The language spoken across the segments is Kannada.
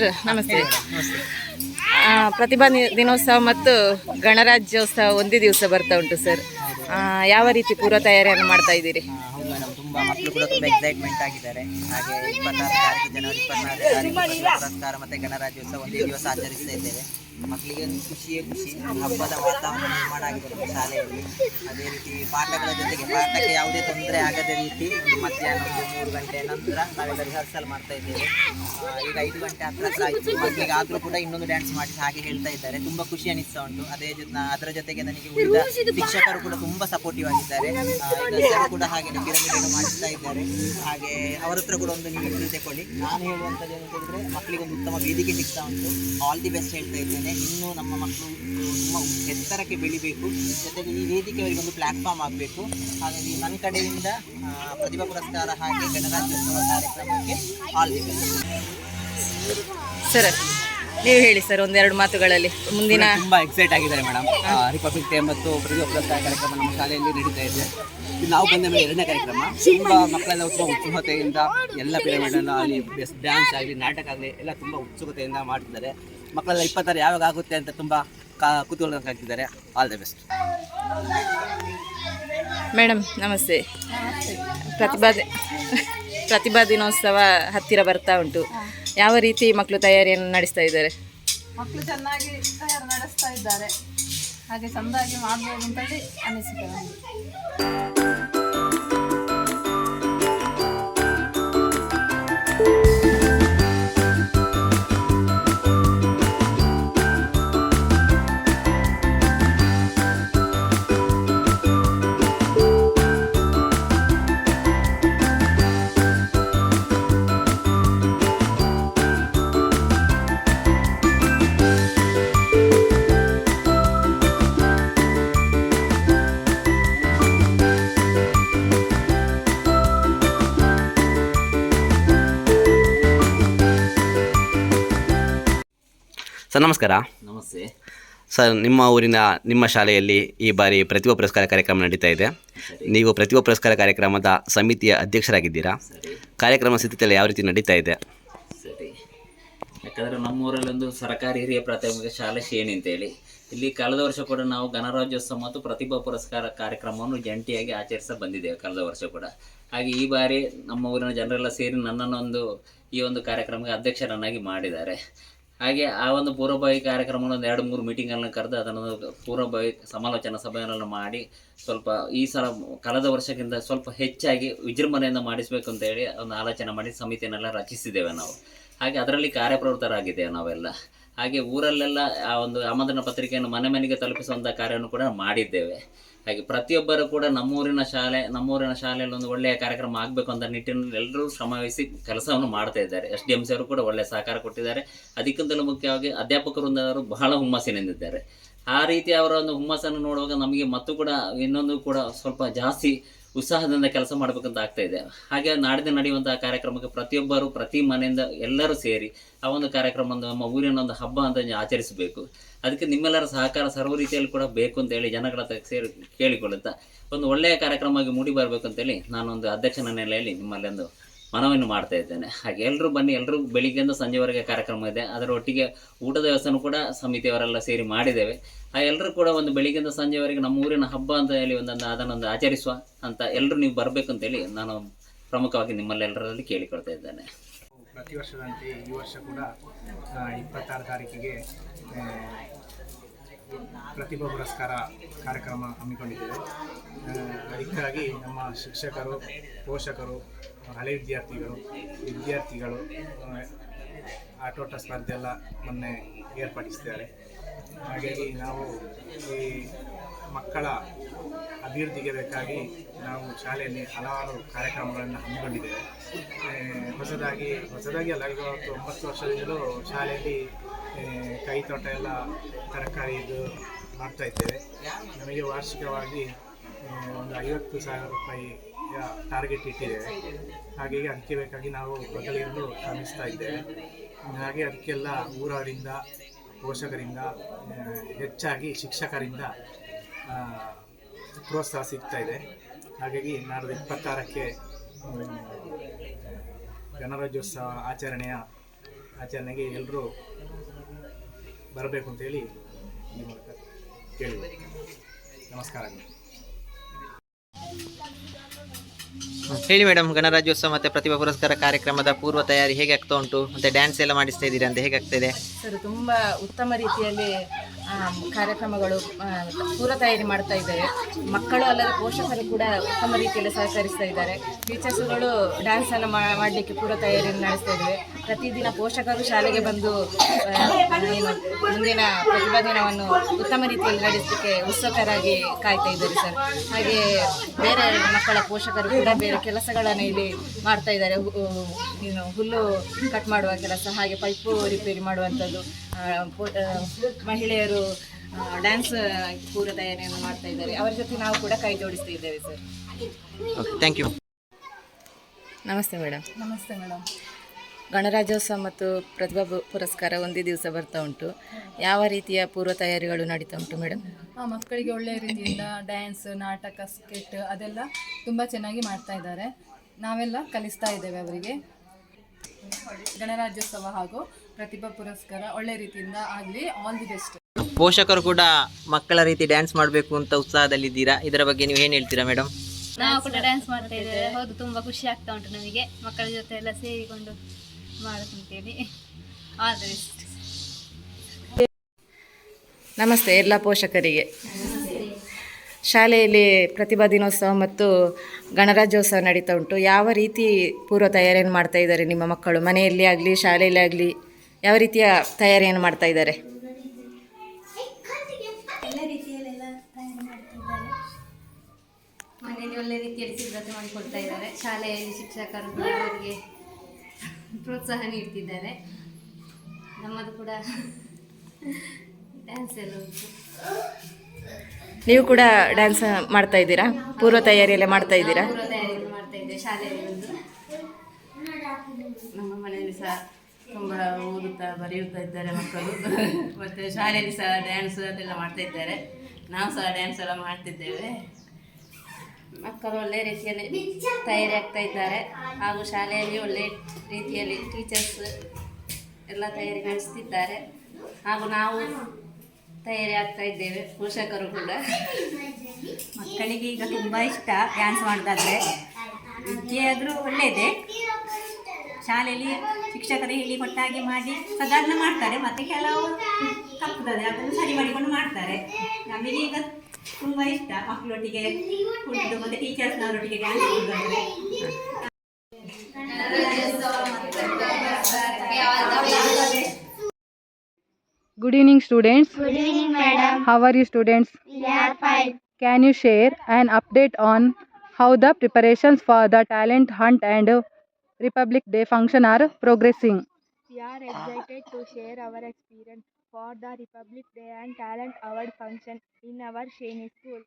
ಸರ್, ನಮಸ್ತೆ. ಪ್ರತಿಭಾ ದಿನೋತ್ಸವ ಮತ್ತು ಗಣರಾಜ್ಯೋತ್ಸವ ಒಂದೇ ದಿವಸ ಬರ್ತಾ ಉಂಟು ಸರ್. ಯಾವ ರೀತಿ ಪೂರ್ವ ತಯಾರಿಯನ್ನು ಮಾಡ್ತಾ ಇದ್ದೀರಿ? ಹೌದು ಮೇಡಮ್ ತುಂಬಾ ಮಕ್ಕಳು ಕೂಡ ತುಂಬಾ ಎಕ್ಸೈಟ್ಮೆಂಟ್ ಆಗಿದ್ದಾರೆ. ಹಾಗೆ ಇಪ್ಪತ್ತಾರು ತಾರೀಕು ಜನವರಿ ಇಪ್ಪತ್ನಾಲ್ಕು ತಾರೀಕು ಮತ್ತೆ ಗಣರಾಜ್ಯೋತ್ಸವ ಒಂದೇ ದಿವಸ ಆಚರಿಸ್ತಾ ಇದ್ದೇವೆ. ಮಕ್ಕಳಿಗೆ ಒಂದು ಖುಷಿಯೇ ಖುಷಿ. ಹಬ್ಬದ ವಾತಾವರಣ ನಿರ್ಮಾಣ ಆಗಿರ್ಬೋದು ಶಾಲೆಯಲ್ಲಿ. ಅದೇ ರೀತಿ ಪಾಠಗಳ ಜೊತೆಗೆ ಪಾಠಕ್ಕೆ ಯಾವುದೇ ತೊಂದರೆ ಆಗದ ರೀತಿ ಮಧ್ಯಾಹ್ನ ಒಂದು ಮೂರು ಗಂಟೆ ನಂತರ ನಾವೆಲ್ಲ ರಿಹರ್ಸಲ್ ಮಾಡ್ತಾ ಇದ್ದೇವೆ. ಈಗ ಐದು ಗಂಟೆ ಹತ್ರ ಹತ್ರ ಆಯಿತು. ಮಕ್ಕಳಿಗೆ ಆದರೂ ಕೂಡ ಇನ್ನೊಂದು ಡ್ಯಾನ್ಸ್ ಮಾಡಿ ಹಾಗೆ ಹೇಳ್ತಾ ಇದ್ದಾರೆ. ತುಂಬ ಖುಷಿ ಅನಿಸ್ತಾ ಉಂಟು. ಅದೇ ಜೊತೆ ಅದರ ಜೊತೆಗೆ ನನಗೆ ಉಳಿದ ಶಿಕ್ಷಕರು ಕೂಡ ತುಂಬ ಸಪೋರ್ಟಿವ್ ಆಗಿದ್ದಾರೆ. ಕೂಡ ಹಾಗೆ ಪಿರಮಿಡ್ ಅನ್ನು ಮಾಡಿಸ್ತಾ ಇದ್ದಾರೆ. ಹಾಗೆ ಅವರ ಹತ್ರ ಕೂಡ ಒಂದು ನೀವು ತಗೊಳ್ಳಿ ನಾನು ಹೇಳುವಂಥದ್ದು ಏನು ಹೇಳಿದ್ರೆ ಮಕ್ಕಳಿಗೆ ಒಂದು ಉತ್ತಮ ವೇದಿಕೆ ಸಿಗ್ತಾ ಉಂಟು. ಆಲ್ ದಿ ಬೆಸ್ಟ್ ಹೇಳ್ತಾ ಇದ್ದೇನೆ. ಇನ್ನು ನಮ್ಮ ಮಕ್ಕಳು ತುಂಬ ಎತ್ತರಕ್ಕೆ ಬೆಳಿಬೇಕು. ಜೊತೆಗೆ ಈ ವೇದಿಕೆ ಅವರಿಗೆ ಒಂದು ಪ್ಲಾಟ್ಫಾರ್ಮ್ ಆಗಬೇಕು. ಹಾಗಾಗಿ ನನ್ನ ಕಡೆಯಿಂದ ಪ್ರತಿಭಾ ಪುರಸ್ಕಾರ ಹಾಗೆ ಗಣರಾಜ್ಯೋತ್ಸವ ಕಾರ್ಯಕ್ರಮಕ್ಕೆ ಆಲ್ ದಿ ಸರ್ ನೀವು ಹೇಳಿ ಸರ್ ಒಂದೆರಡು ಮಾತುಗಳಲ್ಲಿ. ಮುಂದಿನ ತುಂಬ ಎಕ್ಸೈಟ್ ಆಗಿದ್ದಾರೆ ಮೇಡಮ್ ರಿಪಬ್ಲಿಕ್ ಡೇ ಮತ್ತು ಪ್ರತಿಭಾ ಪುರಸ್ಕಾರ ಕಾರ್ಯಕ್ರಮ ನಮ್ಮ ಶಾಲೆಯಲ್ಲಿ ನಡೀತಾ ಇದೆ. ನಾವು ಬಂದ ಮೇಲೆ ಎರಡನೇ ಕಾರ್ಯಕ್ರಮ. ತುಂಬ ಮಕ್ಕಳೆಲ್ಲ ತುಂಬ ಉತ್ಸುಕತೆಯಿಂದ ಎಲ್ಲ ಪಿರಮಿಡ್ ಅಲ್ಲಿ ಆಗಲಿ ಡ್ಯಾನ್ಸ್ ಆಗಲಿ ನಾಟಕ ಆಗಲಿ ಎಲ್ಲ ತುಂಬ ಉತ್ಸುಕತೆಯಿಂದ ಮಾಡ್ತಿದ್ದಾರೆ. ಮಕ್ಕಳೆಲ್ಲ ಇಪ್ಪತ್ತಾರು ಯಾವಾಗ ಆಗುತ್ತೆ ಅಂತ ತುಂಬ ಕಾ- ಕಾಣ್ತಿದ್ದಾರೆ ಆಲ್ ದ ಬೆಸ್ಟ್ ಮೇಡಮ್ ನಮಸ್ತೆ. ಪ್ರತಿಭಾ ಪ್ರತಿಭಾ ದಿನೋತ್ಸವ ಹತ್ತಿರ ಬರ್ತಾ ಉಂಟು. ಯಾವ ರೀತಿ ಮಕ್ಕಳು ತಯಾರಿಯನ್ನು ನಡೆಸ್ತಾ ಇದ್ದಾರೆ? ಮಕ್ಕಳು ಚೆನ್ನಾಗಿ ತಯಾರು ನಡೆಸ್ತಾ ಇದ್ದಾರೆ. ಹಾಗೆ ಚಂದಾಗಿ ಮಾಡ್ಬೋದು ಅಂತೇಳಿ ಅನಿಸಿಕೆ ಸರ್ ನಮಸ್ಕಾರ. ನಮಸ್ತೆ. ಸರ್ ನಿಮ್ಮ ಊರಿನ ನಿಮ್ಮ ಶಾಲೆಯಲ್ಲಿ ಈ ಬಾರಿ ಪ್ರತಿಭಾ ಪುರಸ್ಕಾರ ಕಾರ್ಯಕ್ರಮ ನಡೀತಾ ಇದೆ. ನೀವು ಪ್ರತಿಭಾ ಪುರಸ್ಕಾರ ಕಾರ್ಯಕ್ರಮದ ಸಮಿತಿಯ ಅಧ್ಯಕ್ಷರಾಗಿದ್ದೀರಾ? ಕಾರ್ಯಕ್ರಮ ಸ್ಥಿತಿಯಲ್ಲಿ ಯಾವ ರೀತಿ ನಡೀತಾ ಇದೆ? ಸರಿ. ಯಾಕಂದರೆ ನಮ್ಮೂರಲ್ಲಿ ಒಂದು ಸರ್ಕಾರಿ ಹಿರಿಯ ಪ್ರಾಥಮಿಕ ಶಾಲೆ ಶೇಣಿ ಅಂತೇಳಿ ಇಲ್ಲಿ ಕಳೆದ ವರ್ಷ ಕೂಡ ನಾವು ಗಣರಾಜ್ಯೋತ್ಸವ ಮತ್ತು ಪ್ರತಿಭಾ ಪುರಸ್ಕಾರ ಕಾರ್ಯಕ್ರಮವನ್ನು ಜಂಟಿಯಾಗಿ ಆಚರಿಸ ಬಂದಿದ್ದೇವೆ ಕಳೆದ ವರ್ಷ ಕೂಡ. ಹಾಗೆ ಈ ಬಾರಿ ನಮ್ಮ ಊರಿನ ಜನರೆಲ್ಲ ಸೇರಿ ನನ್ನನ್ನೊಂದು ಈ ಒಂದು ಕಾರ್ಯಕ್ರಮಕ್ಕೆ ಅಧ್ಯಕ್ಷರನ್ನಾಗಿ ಮಾಡಿದ್ದಾರೆ. ಹಾಗೆ ಆ ಒಂದು ಪೂರ್ವಭಾವಿ ಕಾರ್ಯಕ್ರಮವನ್ನು ಒಂದು ಎರಡು ಮೂರು ಮೀಟಿಂಗ್ಗಳನ್ನ ಕರೆದು ಅದನ್ನು ಪೂರ್ವಭಾವಿ ಸಮಾಲೋಚನಾ ಸಭೆಗಳನ್ನು ಮಾಡಿ ಸ್ವಲ್ಪ ಈ ಸಲ ಕಳೆದ ವರ್ಷಕ್ಕಿಂತ ಸ್ವಲ್ಪ ಹೆಚ್ಚಾಗಿ ವಿಜೃಂಭಣೆಯಿಂದ ಮಾಡಿಸಬೇಕು ಅಂತೇಳಿ ಒಂದು ಆಲೋಚನೆ ಮಾಡಿ ಸಮಿತಿಯನ್ನೆಲ್ಲ ರಚಿಸಿದ್ದೇವೆ ನಾವು. ಹಾಗೆ ಅದರಲ್ಲಿ ಕಾರ್ಯಪ್ರವೃತ್ತರಾಗಿದ್ದೇವೆ ನಾವೆಲ್ಲ. ಹಾಗೆ ಊರಲ್ಲೆಲ್ಲ ಆ ಒಂದು ಆಮಂತ್ರಣ ಪತ್ರಿಕೆಯನ್ನು ಮನೆ ಮನೆಗೆ ತಲುಪಿಸುವಂಥ ಕಾರ್ಯವನ್ನು ಕೂಡ ಮಾಡಿದ್ದೇವೆ. ಹಾಗೆ ಪ್ರತಿಯೊಬ್ಬರು ಕೂಡ ನಮ್ಮೂರಿನ ಶಾಲೆ, ನಮ್ಮೂರಿನ ಶಾಲೆಯಲ್ಲಿ ಒಂದು ಒಳ್ಳೆಯ ಕಾರ್ಯಕ್ರಮ ಆಗಬೇಕು ಅಂತ ನಿಟ್ಟಿನಲ್ಲಿ ಎಲ್ಲರೂ ಶ್ರಮವಹಿಸಿ ಕೆಲಸವನ್ನು ಮಾಡ್ತಾ ಇದ್ದಾರೆ. ಎಸ್ ಡಿ ಎಂ ಸಿ ಅವರು ಕೂಡ ಒಳ್ಳೆಯ ಸಹಕಾರ ಕೊಟ್ಟಿದ್ದಾರೆ. ಅದಕ್ಕಿಂತಲೂ ಮುಖ್ಯವಾಗಿ ಅಧ್ಯಾಪಕರು ಬಹಳ ಹುಮ್ಮಸ್ಸಿನಿಂದಿದ್ದಾರೆ. ಆ ರೀತಿ ಅವರ ಒಂದು ಹುಮ್ಮಸ್ಸನ್ನು ನೋಡುವಾಗ ನಮಗೆ ಮತ್ತು ಕೂಡ ಇನ್ನೊಂದು ಕೂಡ ಸ್ವಲ್ಪ ಜಾಸ್ತಿ ಉತ್ಸಾಹದಿಂದ ಕೆಲಸ ಮಾಡಬೇಕಂತ ಆಗ್ತಾ ಇದೆ. ಹಾಗೆ ನಾಡಿನ ನಡೆಯುವಂತಹ ಕಾರ್ಯಕ್ರಮಕ್ಕೆ ಪ್ರತಿಯೊಬ್ಬರು, ಪ್ರತಿ ಮನೆಯಿಂದ ಎಲ್ಲರೂ ಸೇರಿ ಆ ಒಂದು ಕಾರ್ಯಕ್ರಮ ನಮ್ಮ ಊರಿನ ಒಂದು ಹಬ್ಬ ಅಂತ ಆಚರಿಸಬೇಕು. ಅದಕ್ಕೆ ನಿಮ್ಮೆಲ್ಲರ ಸಹಕಾರ ಸರ್ವ ರೀತಿಯಲ್ಲಿ ಕೂಡ ಬೇಕು ಅಂತ ಹೇಳಿ ಜನಗಳ ಸೇರಿ ಕೇಳಿಕೊಳ್ಳುತ್ತಾ ಒಂದು ಒಳ್ಳೆಯ ಕಾರ್ಯಕ್ರಮವಾಗಿ ಮೂಡಿ ಬರಬೇಕು ಅಂತೇಳಿ ನಾನೊಂದು ಅಧ್ಯಕ್ಷನ ನೆಲೆಯಲ್ಲಿ ನಿಮ್ಮಲ್ಲಿ ಒಂದು ಮನವಿಯನ್ನು ಮಾಡ್ತಾ ಇದ್ದೇನೆ. ಹಾಗೆ ಎಲ್ಲರೂ ಬನ್ನಿ ಎಲ್ಲರೂ ಬೆಳಿಗ್ಗೆಯಿಂದ ಸಂಜೆವರೆಗೆ ಕಾರ್ಯಕ್ರಮ ಇದೆ. ಅದರ ಒಟ್ಟಿಗೆ ಊಟದ ವ್ಯವಸ್ಥೆನೂ ಕೂಡ ಸಮಿತಿಯವರೆಲ್ಲ ಸೇರಿ ಮಾಡಿದ್ದೇವೆ. ಆ ಎಲ್ಲರೂ ಕೂಡ ಒಂದು ಬೆಳಿಗ್ಗೆಯಿಂದ ಸಂಜೆವರೆಗೆ ನಮ್ಮ ಊರಿನ ಹಬ್ಬ ಅಂತ ಹೇಳಿ ಒಂದೊಂದು ಅದನ್ನೊಂದು ಆಚರಿಸುವ ಅಂತ ಎಲ್ಲರೂ ನೀವು ಬರಬೇಕು ಅಂತೇಳಿ ನಾನು ಪ್ರಮುಖವಾಗಿ ನಿಮ್ಮಲ್ಲೆಲ್ಲರಲ್ಲಿ ಕೇಳಿಕೊಳ್ತಾ ಇದ್ದೇನೆ. ಪ್ರತಿ ವರ್ಷದಂತೆ ಈ ವರ್ಷ ಕೂಡ ಇಪ್ಪತ್ತಾರು ತಾರೀಕಿಗೆ ಪ್ರತಿಭಾ ಪುರಸ್ಕಾರ ಕಾರ್ಯಕ್ರಮ ಹಮ್ಮಿಕೊಂಡಿದ್ದೇವೆ. ಅದಕ್ಕಾಗಿ ನಮ್ಮ ಶಿಕ್ಷಕರು, ಪೋಷಕರು ಹಳೆ ವಿದ್ಯಾರ್ಥಿಗಳು ವಿದ್ಯಾರ್ಥಿಗಳು ಆಟೋಟ ಸ್ಪರ್ಧೆ ಎಲ್ಲ ಮೊನ್ನೆ ಏರ್ಪಡಿಸಿದ್ದಾರೆ. ಹಾಗಾಗಿ ನಾವು ಈ ಮಕ್ಕಳ ಅಭಿವೃದ್ಧಿಗೆ ಬೇಕಾಗಿ ನಾವು ಶಾಲೆಯಲ್ಲಿ ಹಲವಾರು ಕಾರ್ಯಕ್ರಮಗಳನ್ನು ಹಮ್ಮಿಕೊಂಡಿದ್ದೇವೆ. ಹೊಸದಾಗಿ ಹೊಸದಾಗಿ ಅಲ್ಲ ಒಂದು ಒಂಬತ್ತು ವರ್ಷದಿಂದಲೂ ಶಾಲೆಯಲ್ಲಿ ಕೈ ತೋಟ ಎಲ್ಲ ತರಕಾರಿ ಇದು ಮಾಡ್ತಾ ಇದ್ದೇವೆ. ನಮಗೆ ವಾರ್ಷಿಕವಾಗಿ ಒಂದು ಐವತ್ತು ಸಾವಿರ ರೂಪಾಯಿ ಟಾರ್ಗೆಟ್ ಇಟ್ಟಿದೆ. ಹಾಗಾಗಿ ಅದಕ್ಕೆ ಬೇಕಾಗಿ ನಾವು ಬದಲಿಯನ್ನು ಶ್ರಮಿಸ್ತಾ ಇದ್ದೇವೆ. ಹಾಗೆ ಅದಕ್ಕೆಲ್ಲ ಊರವರಿಂದ, ಪೋಷಕರಿಂದ ಹೆಚ್ಚಾಗಿ ಶಿಕ್ಷಕರಿಂದ ಪ್ರೋತ್ಸಾಹ ಸಿಗ್ತಾ ಇದೆ. ಹಾಗಾಗಿ ನಾಡ್ದು ಇಪ್ಪತ್ತಾರಕ್ಕೆ ಗಣರಾಜ್ಯೋತ್ಸವ ಆಚರಣೆಯ ಆಚರಣೆಗೆ ಎಲ್ಲರೂ ಬರಬೇಕು ಅಂತೇಳಿ ಈ ಮೂಲಕ ಕೇಳಿ. ನಮಸ್ಕಾರಗಳು ಹೇಳಿ ಮೇಡಮ್, ಗಣರಾಜ್ಯೋತ್ಸವ ಮತ್ತೆ ಪ್ರತಿಭಾ ಪುರಸ್ಕಾರ ಕಾರ್ಯಕ್ರಮದ ಪೂರ್ವ ತಯಾರಿ ಹೇಗೆ ಆಗ್ತಾ ಉಂಟು? ಮತ್ತೆ ಡ್ಯಾನ್ಸ್ ಎಲ್ಲ ಮಾಡಿಸ್ತಾ ಇದ್ದೀರಾ ಅಂತ ಹೇಗೆ ಆಗ್ತಾ ಇದೆ? ಸರ್, ತುಂಬಾ ಉತ್ತಮ ರೀತಿಯಲ್ಲಿ ಕಾರ್ಯಕ್ರಮಗಳು ಪೂರ್ವ ತಯಾರಿ ಮಾಡ್ತಾ ಇದ್ದಾರೆ. ಮಕ್ಕಳು ಅಲ್ಲದೆ ಪೋಷಕರು ಕೂಡ ಉತ್ತಮ ರೀತಿಯಲ್ಲಿ ಸಹಕರಿಸ್ತಾ ಇದ್ದಾರೆ. ಟೀಚರ್ಸ್ಗಳು ಡ್ಯಾನ್ಸನ್ನು ಮಾಡಲಿಕ್ಕೆ ಪೂರ್ವ ತಯಾರಿಯನ್ನು ನಡೆಸ್ತಾ ಇದ್ದಾರೆ. ಪ್ರತಿದಿನ ಪೋಷಕರು ಶಾಲೆಗೆ ಬಂದು ಏನು, ಮುಂದಿನ ಪ್ರತಿಭಾ ಉತ್ತಮ ರೀತಿಯಲ್ಲಿ ನಡೆಸಲಿಕ್ಕೆ ಉತ್ಸುಕರಾಗಿ ಕಾಯ್ತಾ ಇದ್ದಾರೆ ಸರ್. ಹಾಗೆ ಬೇರೆ ಮಕ್ಕಳ ಪೋಷಕರು ಕೂಡ ಬೇರೆ ಕೆಲಸಗಳನ್ನು ಇಲ್ಲಿ ಮಾಡ್ತಾ ಇದ್ದಾರೆ. ಏನು, ಹುಲ್ಲು ಕಟ್ ಮಾಡುವ ಕೆಲಸ, ಹಾಗೆ ಪೈಪು ರಿಪೇರಿ ಮಾಡುವಂಥದ್ದು. ಮಹಿಳೆಯರು ಡ್ಯಾನ್ಸ್ ಪೂರ್ವ ತಯಾರಿಯನ್ನು ಮಾಡ್ತಾ ಇದ್ದಾರೆ. ಅವರ ಜೊತೆ ನಾವು ಕೂಡ ಕೈ ಜೋಡಿಸ್ತಾ ಇದ್ದೇವೆ ಸರ್ ಓಕೆ ಥ್ಯಾಂಕ್ ಯು ನಮಸ್ತೆ ಮೇಡಮ್ ನಮಸ್ತೆ ಮೇಡಮ್ ಗಣರಾಜ್ಯೋತ್ಸವ ಮತ್ತು ಪ್ರತಿಭಾ ಪುರಸ್ಕಾರ ಒಂದೇ ದಿವಸ ಬರ್ತಾ ಉಂಟು. ಯಾವ ರೀತಿಯ ಪೂರ್ವ ತಯಾರಿಗಳು ನಡೀತಾ ಉಂಟು ಮೇಡಮ್ ಆ ಮಕ್ಕಳಿಗೆ ಒಳ್ಳೆಯ ರೀತಿಯಿಂದ ಡ್ಯಾನ್ಸ್ ನಾಟಕ ಸ್ಕೆಟ್ ಅದೆಲ್ಲ ತುಂಬ ಚೆನ್ನಾಗಿ ಮಾಡ್ತಾ ಇದ್ದಾರೆ. ನಾವೆಲ್ಲ ಕಲಿಸ್ತಾ ಇದ್ದೇವೆ ಅವರಿಗೆ. ಗಣರಾಜ್ಯೋತ್ಸವ ಹಾಗೂ ಪ್ರತಿಭಾ ಪುರಸ್ಕಾರ ಒಳ್ಳೆ ರೀತಿಯಿಂದ ಆಗಲಿ ಆಲ್ ದಿ ಬೆಸ್ಟ್ ಪೋಷಕರು ಕೂಡ ಮಕ್ಕಳ ರೀತಿ ಡ್ಯಾನ್ಸ್ ಮಾಡಬೇಕು ಅಂತ ಉತ್ಸಾಹದಲ್ಲಿದ್ದೀರಾ? ಇದರ ಬಗ್ಗೆ ನೀವು ಏನು ಹೇಳ್ತೀರಾ ಮೇಡಮ್ ನಾವು ಕೂಡ ಡ್ಯಾನ್ಸ್ ಮಾಡ್ತಾ ಇದ್ದೇವೆ. ಹೌದು ತುಂಬಾ ಖುಷಿ ಆಗ್ತಾ ಉಂಟು ನಮಗೆ. ಮಕ್ಕಳ ಜೊತೆ ಎಲ್ಲ ಸೇರಿಕೊಂಡು ಆಲ್ ದ ಬೆಸ್ಟ್ ನಮಸ್ತೆ ಎಲ್ಲ ಪೋಷಕರಿಗೆ. ಶಾಲೆಯಲ್ಲಿ ಪ್ರತಿಭಾ ದಿನೋತ್ಸವ ಮತ್ತು ಗಣರಾಜ್ಯೋತ್ಸವ ನಡೀತಾ ಉಂಟು. ಯಾವ ರೀತಿ ಪೂರ್ವ ತಯಾರಿಯನ್ನು ಮಾಡ್ತಾ ಇದ್ದಾರೆ ನಿಮ್ಮ ಮಕ್ಕಳು? ಮನೆಯಲ್ಲಿ ಆಗಲಿ ಶಾಲೆಯಲ್ಲಿ ಆಗಲಿ? ಯಾವ ರೀತಿಯ ತಯಾರಿಯನ್ನು ಮಾಡ್ತಾ ಇದ್ದಾರೆ? ಎಲ್ಲ ರೀತಿಯಲ್ಲೆಲ್ಲ ತಯಾರಿ ಮಾಡ್ತಿದ್ದಾರೆ. ಮನೆಯಲ್ಲಿ ಒಳ್ಳೆ ರೀತಿಯಲ್ಲಿ ಸಿದ್ಧತೆ ಮಾಡಿಕೊಡ್ತಾ ಇದ್ದಾರೆ. ಶಾಲೆಯಲ್ಲಿ ಶಿಕ್ಷಕರು ಅವರಿಗೆ ಪ್ರೋತ್ಸಾಹ ನೀಡ್ತಿದ್ದಾರೆ. ನಮ್ಮದು ಕೂಡ ಡ್ಯಾನ್ಸ್ ಎಲ್ಲ ಉಂಟು. ನೀವು ಕೂಡ ಡ್ಯಾನ್ಸ್ ಮಾಡ್ತಾ ಇದ್ದೀರಾ? ಪೂರ್ವ ತಯಾರಿಯೆಲ್ಲ ಮಾಡ್ತಾ ಇದ್ದೀರಾ? ಪೂರ್ವ ತಯಾರಿ ಮಾಡ್ತಾ ಇದ್ದೇವೆ. ಶಾಲೆಯಲ್ಲಿ ಒಂದು. ನಮ್ಮ ಮನೆಯಲ್ಲಿ ಸಹ ತುಂಬ ಓದುತ್ತಾ ಬರೆಯುತ್ತಾ ಇದ್ದಾರೆ ಮಕ್ಕಳು. ಮತ್ತು ಶಾಲೆಯಲ್ಲಿ ಸಹ ಡ್ಯಾನ್ಸ್ ಅದೆಲ್ಲ ಮಾಡ್ತಾ ಇದ್ದಾರೆ. ನಾವು ಸಹ ಡ್ಯಾನ್ಸ್ ಎಲ್ಲ ಮಾಡ್ತಿದ್ದೇವೆ. ಮಕ್ಕಳು ಒಳ್ಳೆ ರೀತಿಯಲ್ಲಿ ತಯಾರಿ ಇದ್ದಾರೆ. ಹಾಗೂ ಶಾಲೆಯಲ್ಲಿ ಒಳ್ಳೆ ರೀತಿಯಲ್ಲಿ ಟೀಚರ್ಸ್ ಎಲ್ಲ ತಯಾರಿ ನಡೆಸ್ತಿದ್ದಾರೆ. ಹಾಗೂ ನಾವು ತಯಾರಿ ಆಗ್ತಾ ಇದ್ದೇವೆ, ಪೋಷಕರು ಕೂಡ. ಮಕ್ಕಳಿಗೆ ಈಗ ತುಂಬ ಇಷ್ಟ ಡ್ಯಾನ್ಸ್ ಮಾಡೋದಾದ್ರೆ. ವಿದ್ಯೆ ಆದರೂ ಒಳ್ಳೆಯದೇ ಶಾಲೆಯಲ್ಲಿ ಶಿಕ್ಷಕರು ಹೇಳಿ ಕೊಟ್ಟಾಗೆ ಮಾಡಿ ಸಾಧಾರಣ ಮಾಡ್ತಾರೆ ಮತ್ತು ಕೆಲವು ತಪ್ಪುತ್ತದೆ ಅದನ್ನು ಸರಿ ಮಾಡಿಕೊಂಡು ಮಾಡ್ತಾರೆ ನಮಗೆ ಈಗ ತುಂಬ ಇಷ್ಟ ಮಕ್ಕಳೊಟ್ಟಿಗೆ ಕುಳಿತು ಮತ್ತು ಟೀಚರ್ಸ್ನವರೊಟ್ಟಿಗೆ ಡ್ಯಾನ್ಸ್ ಮಾಡೋದಾದ್ರೆ Good evening, students. Good evening, madam. How are you, students? We are fine. Can you share an update on how the preparations for the talent hunt and Republic Day function are progressing? We are excited to share our experience for the Republic Day and Talent Award function in our Shani school.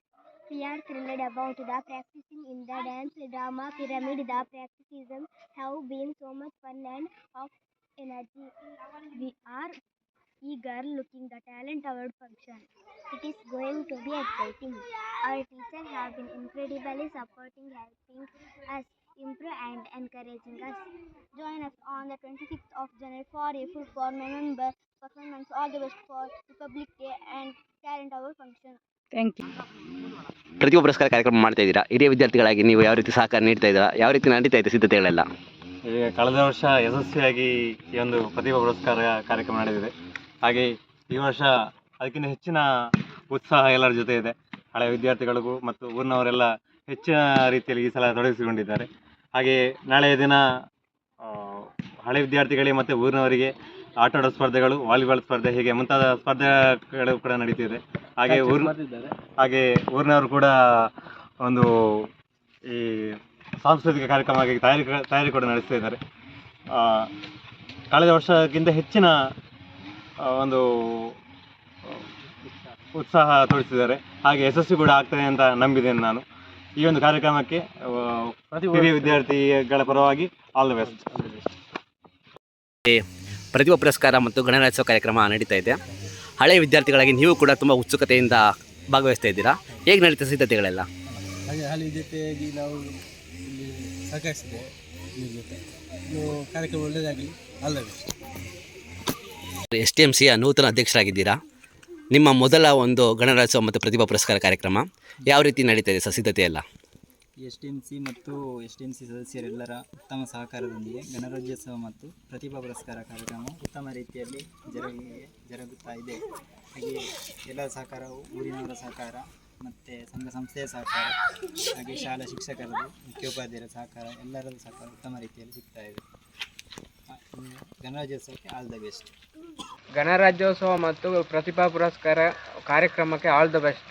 We are thrilled about the practicing in the dance drama pyramid. The practices have been so much fun and of energy. We are eager looking the talent award function. It is going to be exciting. Our teachers have been incredibly supporting, helping us improve and encouraging us. Join us on the 26th of January for a full for member performance. All the best for Republic Day and Talent Hour function. Thank you. ಪ್ರತಿಭಾ ಪುರಸ್ಕಾರ ಕಾರ್ಯಕ್ರಮ ಮಾಡ್ತಾ ಇದ್ದೀರಾ ಹಿರಿಯ ವಿದ್ಯಾರ್ಥಿಗಳಾಗಿ ನೀವು ಯಾವ ರೀತಿ ಸಹಕಾರ ನೀಡ್ತಾ ಇದ್ದೀರಾ ಯಾವ ರೀತಿ ನಡೀತಾ ಇದೆ ಸಿದ್ಧತೆಗಳೆಲ್ಲ ಈಗ ಕಳೆದ ವರ್ಷ ಯಶಸ್ವಿಯಾಗಿ ಈ ಒಂದು ಪ್ರತಿಭಾ ಪುರಸ್ಕಾರ ಕಾರ್ಯಕ್ರಮ ನಡೆದಿದೆ ಹಾಗೆ ಈ ವರ್ಷ ಅದಕ್ಕಿಂತ ಹೆಚ್ಚಿನ ಉತ್ಸಾಹ ಎಲ್ಲರ ಜೊತೆ ಇದೆ ಹಳೆಯ ವಿದ್ಯಾರ್ಥಿಗಳಿಗೂ ಮತ್ತು ಊರಿನವರೆಲ್ಲ ಹೆಚ್ಚಿನ ರೀತಿಯಲ್ಲಿ ಈ ಸಲ ತೊಡಗಿಸಿಕೊಂಡಿದ್ದಾರೆ ಹಾಗೆ ನಾಳೆಯ ದಿನ ಹಳೆ ವಿದ್ಯಾರ್ಥಿಗಳಿಗೆ ಮತ್ತು ಊರಿನವರಿಗೆ ಆಟ ಆಡೋ ಸ್ಪರ್ಧೆಗಳು ವಾಲಿಬಾಲ್ ಸ್ಪರ್ಧೆ ಹೀಗೆ ಮುಂತಾದ ಸ್ಪರ್ಧೆಗಳು ಕೂಡ ನಡೀತಿದೆ. ಹಾಗೆ ಊರಿನ ಹಾಗೆ ಊರಿನವರು ಕೂಡ ಒಂದು ಈ ಸಾಂಸ್ಕೃತಿಕ ಕಾರ್ಯಕ್ರಮವಾಗಿ ತಯಾರಿ ತಯಾರಿ ಕೂಡ ನಡೆಸ್ತಾ ಇದ್ದಾರೆ. ಕಳೆದ ವರ್ಷಕ್ಕಿಂತ ಹೆಚ್ಚಿನ ಒಂದು ಉತ್ಸಾಹ ತೋರಿಸಿದ್ದಾರೆ. ಹಾಗೆ ಯಶಸ್ವಿ ಕೂಡ ಆಗ್ತದೆ ಅಂತ ನಂಬಿದ್ದೇನೆ ನಾನು. ಈ ಒಂದು ಕಾರ್ಯಕ್ರಮಕ್ಕೆ ಹಿರಿಯ ವಿದ್ಯಾರ್ಥಿಗಳ ಪರವಾಗಿ ಆಲ್ ದ ಬೆಸ್ಟ್ ಪ್ರತಿಭಾ ಪುರಸ್ಕಾರ ಮತ್ತು ಗಣರಾಜ್ಯೋತ್ಸವ ಕಾರ್ಯಕ್ರಮ ನಡೀತಾ ಇದೆ. ಹಳೆಯ ವಿದ್ಯಾರ್ಥಿಗಳಾಗಿ ನೀವು ಕೂಡ ತುಂಬ ಉತ್ಸುಕತೆಯಿಂದ ಭಾಗವಹಿಸ್ತಾ ಇದ್ದೀರಾ? ಹೇಗೆ ನಡೀತಾ ಸಿದ್ಧತೆಗಳೆಲ್ಲ? ಹಾಗೆ ಹಳೆ ಜೊತೆಯಾಗಿ ನಾವು ಇಲ್ಲಿ ಸಹಕರಿಸಿದೆ. ಇವ್ರ ಜೊತೆ. ಇನ್ನು ಕಾರ್ಯಕ್ರಮ ಒಳ್ಳೆಯದಾಗಲಿ ಅಲ್ಲವೇ ಎಸ್ ಟಿ ಎಂ ಸಿಯ ನೂತನ ಅಧ್ಯಕ್ಷರಾಗಿದ್ದೀರಾ? ನಿಮ್ಮ ಮೊದಲ ಒಂದು ಗಣರಾಜ್ಯೋತ್ಸವ ಮತ್ತು ಪ್ರತಿಭಾ ಪುರಸ್ಕಾರ ಕಾರ್ಯಕ್ರಮ ಯಾವ ರೀತಿ ನಡೀತಾ ಇದೆ ಸಿದ್ಧತೆ ಎಲ್ಲ? ಎಸ್ ಟಿ ಎಂ ಸಿ ಮತ್ತು ಎಸ್ ಟಿ ಎಂ ಸಿ ಸದಸ್ಯರೆಲ್ಲರ ಉತ್ತಮ ಸಹಕಾರದೊಂದಿಗೆ ಗಣರಾಜ್ಯೋತ್ಸವ ಮತ್ತು ಪ್ರತಿಭಾ ಪುರಸ್ಕಾರ ಕಾರ್ಯಕ್ರಮ ಉತ್ತಮ ರೀತಿಯಲ್ಲಿ ಜರುಗಿ, ಜರುಗುತ್ತಾ ಇದೆ. ಹಾಗೆ ಎಲ್ಲರ ಸಹಕಾರವು ಊರಿನವರ ಸಹಕಾರ ಮತ್ತು ಸಂಘ ಸಂಸ್ಥೆಯ ಸಹಕಾರ, ಹಾಗೆ ಶಾಲಾ ಶಿಕ್ಷಕರದು, ಮುಖ್ಯೋಪಾಧ್ಯಾಯರ ಸಹಕಾರ, ಎಲ್ಲರದ್ದು ಸಹಕಾರ ಉತ್ತಮ ರೀತಿಯಲ್ಲಿ ಸಿಗ್ತಾ ಇದೆ. ಗಣರಾಜ್ಯೋತ್ಸವಕ್ಕೆ ಆಲ್ ದ ಬೆಸ್ಟ್. ಗಣರಾಜ್ಯೋತ್ಸವ ಮತ್ತು ಪ್ರತಿಭಾ ಪುರಸ್ಕಾರ ಕಾರ್ಯಕ್ರಮಕ್ಕೆ ಆಲ್ ದ ಬೆಸ್ಟ್.